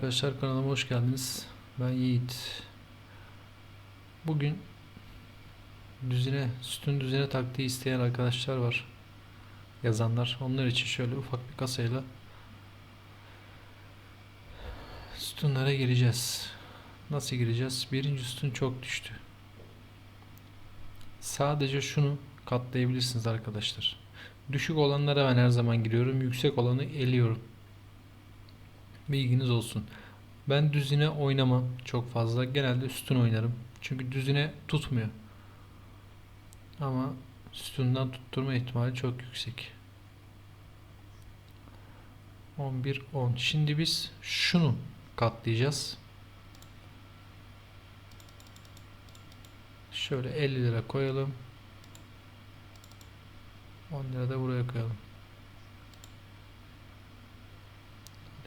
arkadaşlar kanalıma hoş geldiniz. Ben Yiğit. Bugün düzine, sütun düzine taktiği isteyen arkadaşlar var. Yazanlar. Onlar için şöyle ufak bir kasayla sütunlara gireceğiz. Nasıl gireceğiz? Birinci sütun çok düştü. Sadece şunu katlayabilirsiniz arkadaşlar. Düşük olanlara ben her zaman giriyorum. Yüksek olanı eliyorum. Bilginiz olsun. Ben düzine oynamam çok fazla. Genelde sütun oynarım. Çünkü düzine tutmuyor. Ama sütundan tutturma ihtimali çok yüksek. 11 10. Şimdi biz şunu katlayacağız. Şöyle 50 lira koyalım. 10 lira da buraya koyalım.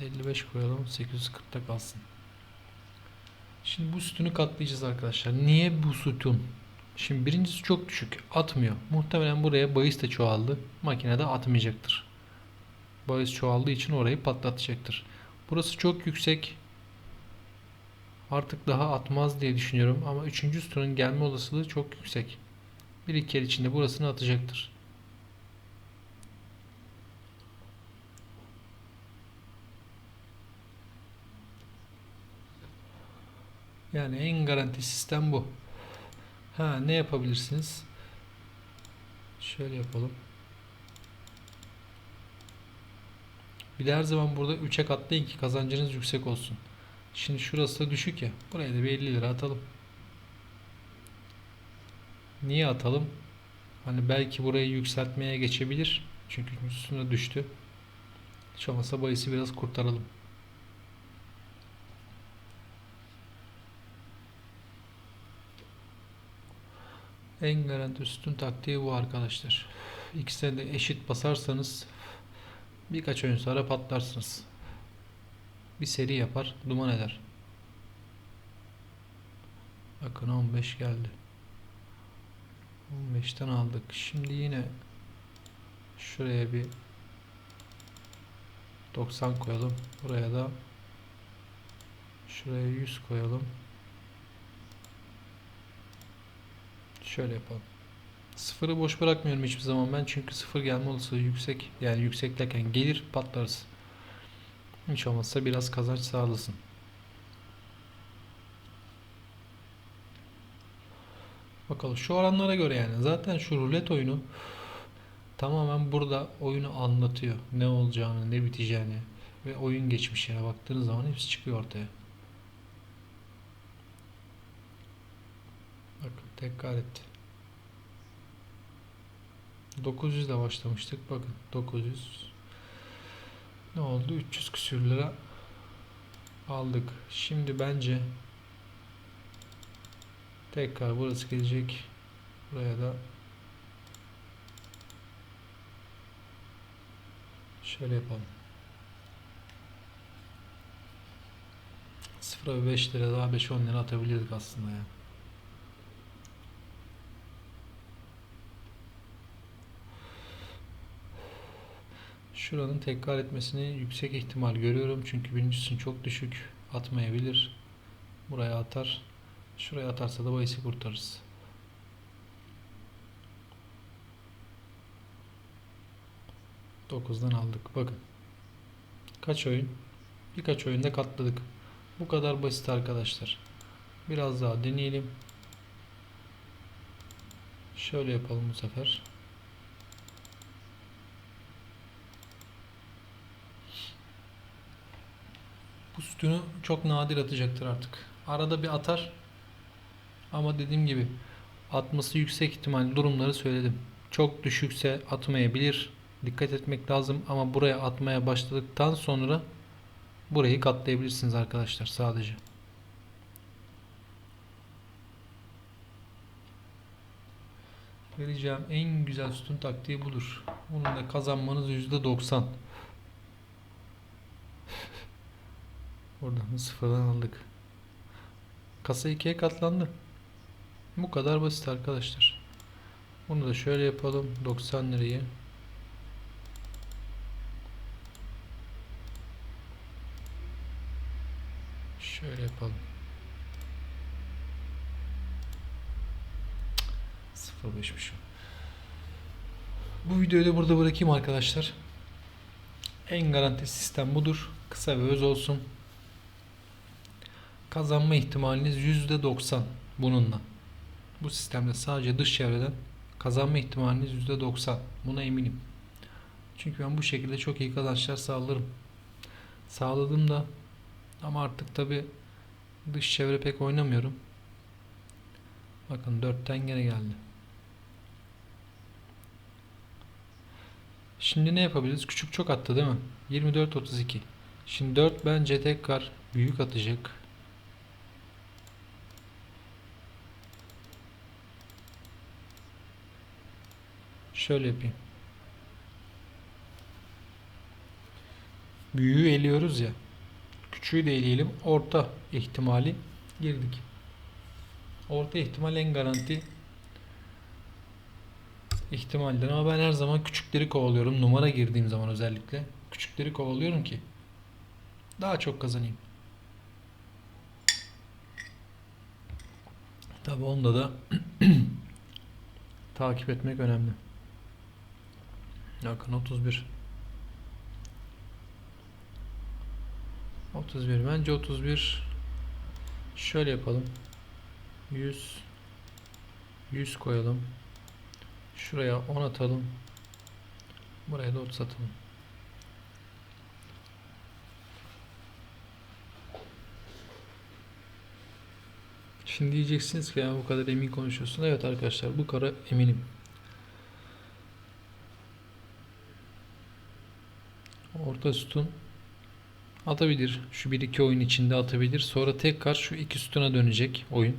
55 koyalım 840'ta kalsın. Şimdi bu sütunu katlayacağız arkadaşlar. Niye bu sütun? Şimdi birincisi çok düşük. Atmıyor. Muhtemelen buraya bahis de çoğaldı. Makinede atmayacaktır. Bahis çoğaldığı için orayı patlatacaktır. Burası çok yüksek. Artık daha atmaz diye düşünüyorum. Ama üçüncü sütunun gelme olasılığı çok yüksek. Bir iki yer içinde burasını atacaktır. Yani en garanti sistem bu. Ha ne yapabilirsiniz? Şöyle yapalım. Bir de her zaman burada 3'e katlayın ki kazancınız yüksek olsun. Şimdi şurası da düşük ya. Buraya da bir 50 lira atalım. Niye atalım? Hani belki burayı yükseltmeye geçebilir. Çünkü üstüne düştü. Hiç olmazsa bahisi biraz kurtaralım. En garanti üstün taktiği bu arkadaşlar. İkisine de eşit basarsanız birkaç oyun sonra patlarsınız. Bir seri yapar, duman eder. Bakın 15 geldi. 15'ten aldık. Şimdi yine şuraya bir 90 koyalım. Buraya da şuraya 100 koyalım. Şöyle yapalım. Sıfırı boş bırakmıyorum hiçbir zaman ben çünkü sıfır gelme olasılığı yüksek. Yani yüksek derken gelir patlarız. Hiç olmazsa biraz kazanç sağlasın. Bakalım şu oranlara göre yani. Zaten şu rulet oyunu tamamen burada oyunu anlatıyor. Ne olacağını, ne biteceğini ve oyun geçmişine baktığınız zaman hepsi çıkıyor ortaya. Bakın tekrar etti. 900 ile başlamıştık. Bakın 900 ne oldu? 300 küsür lira aldık. Şimdi bence tekrar burası gelecek. Buraya da şöyle yapalım. 0'a 5 lira daha 5-10 lira atabilirdik aslında ya. Şuranın tekrar etmesini yüksek ihtimal görüyorum. Çünkü birincisinin çok düşük atmayabilir. Buraya atar. Şuraya atarsa da bahisi kurtarırız. Dokuzdan aldık. Bakın. Kaç oyun? Birkaç oyunda katladık. Bu kadar basit arkadaşlar. Biraz daha deneyelim. Şöyle yapalım bu sefer. Sütunu çok nadir atacaktır artık. Arada bir atar. Ama dediğim gibi atması yüksek ihtimal durumları söyledim. Çok düşükse atmayabilir. Dikkat etmek lazım ama buraya atmaya başladıktan sonra burayı katlayabilirsiniz arkadaşlar sadece. Vereceğim en güzel sütun taktiği budur. Bunun da kazanmanız %90. Oradan sıfırdan aldık. Kasa ikiye katlandı. Bu kadar basit arkadaşlar. Bunu da şöyle yapalım. 90 lirayı. yapalım. 05'miş o. Bu videoyu da burada bırakayım arkadaşlar. En garanti sistem budur. Kısa ve öz olsun. Kazanma ihtimaliniz %90 bununla. Bu sistemde sadece dış çevreden kazanma ihtimaliniz %90. Buna eminim. Çünkü ben bu şekilde çok iyi kazançlar sağlarım. Sağladım da ama artık tabi dış çevre pek oynamıyorum. Bakın 4'ten gene geldi. Şimdi ne yapabiliriz? Küçük çok attı değil mi? 24 32. Şimdi 4 bence tekrar büyük atacak. Şöyle yapayım. Büyüğü eliyoruz ya. Küçüğü de eleyelim. Orta ihtimali girdik. Orta ihtimal en garanti ihtimaldir ama ben her zaman küçükleri kovalıyorum. Numara girdiğim zaman özellikle. Küçükleri kovalıyorum ki daha çok kazanayım. Tabi onda da takip etmek önemli. Bakın 31 31 bence 31 şöyle yapalım. 100 100 koyalım. Şuraya 10 atalım. Buraya da 30 atalım. Şimdi diyeceksiniz ki ya bu kadar emin konuşuyorsun. Evet arkadaşlar bu kadar eminim. Orta sütun atabilir. Şu 1-2 oyun içinde atabilir. Sonra tekrar şu iki sütuna dönecek oyun.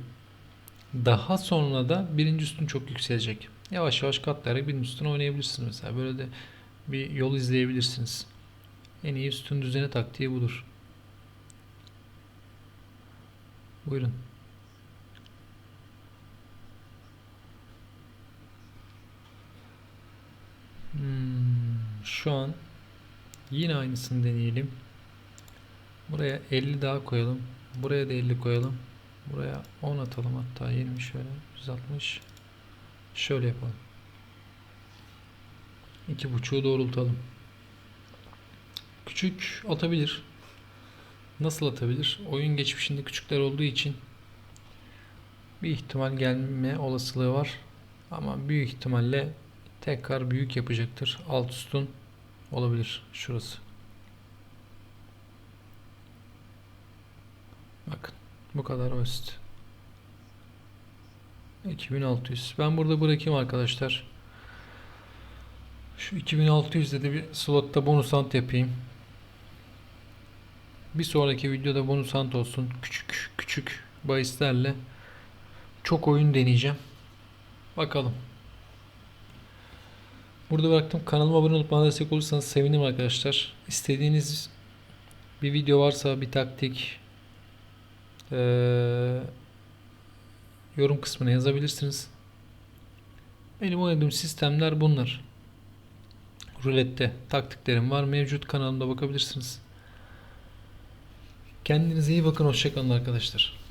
Daha sonra da birinci sütun çok yükselecek. Yavaş yavaş katlayarak birinci sütun oynayabilirsiniz mesela. Böyle de bir yol izleyebilirsiniz. En iyi sütun düzeni taktiği budur. Buyurun. Hmm, şu an yine aynısını deneyelim. Buraya 50 daha koyalım. Buraya da 50 koyalım. Buraya 10 atalım hatta 20 şöyle 160. Şöyle yapalım. İki buçuğu doğrultalım. Küçük atabilir. Nasıl atabilir? Oyun geçmişinde küçükler olduğu için bir ihtimal gelme olasılığı var. Ama büyük ihtimalle tekrar büyük yapacaktır. Alt üstün olabilir şurası. Bakın bu kadar basit. 2600. Ben burada bırakayım arkadaşlar. Şu 2600'de de bir slotta bonus ant yapayım. Bir sonraki videoda bonus ant olsun. Küçük küçük bahislerle çok oyun deneyeceğim. Bakalım. Burada bıraktım. Kanalıma abone olup bana destek olursanız sevinirim arkadaşlar. İstediğiniz bir video varsa bir taktik ee, yorum kısmına yazabilirsiniz. Benim oynadığım sistemler bunlar. Rulette taktiklerim var. Mevcut kanalımda bakabilirsiniz. Kendinize iyi bakın. Hoşçakalın arkadaşlar.